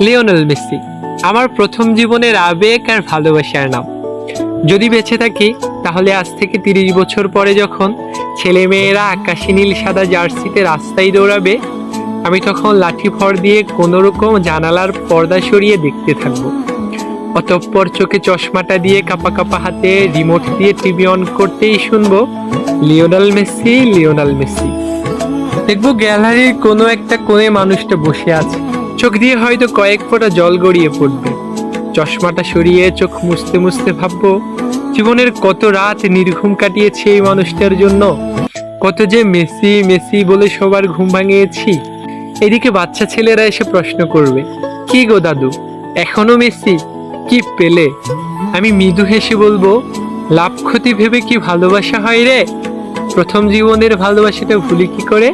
Lionel Messi. আমার প্রথম জীবনের আবেগ আর ভালোবাসার নাম। যদি বেঁচে থাকি, তাহলে আজ থেকে তিরিশ বছর পরে যখন ছেলেমেয়েরা আকাশি নীল সাদা জার্সিতে রাস্তায় দৌড়াবে, আমি তখন লাঠি ফর দিয়ে কোনো রকম জানালার পর্দা সরিয়ে দেখতে থাকব। অতঃপর চোখে চশমাটা দিয়ে কাপা কাপা হাতে রিমোট দিয়ে টিভি অন করতেই শুনব, লিওনাল মেসি লিওনাল মেসি। দেখব গ্যালারির কোনো একটা কোণে মানুষটা বসে আছে। চোখ দিয়ে হয়তো কয়েক ফোঁটা জল গড়িয়ে পড়বে। চশমাটা সরিয়ে চোখ মুছতে মুছতে ভাববো, জীবনের কত রাত নির্ঘুম কাটিয়েছি এই মানুষটার জন্য? কত যে মেসি মেসি বলে সবার ঘুম ভাঙিয়েছি? এদিকে বাচ্চা ছেলেরা এসে প্রশ্ন করবে, কি গো দাদু, এখনও মেসি? কি পেলে? আমি মৃদু হেসে বলব, লাভ ক্ষতি ভেবে কি ভালোবাসা হয় রে? প্রথম জীবনের ভালোবাসাটা ভুলি কি করে?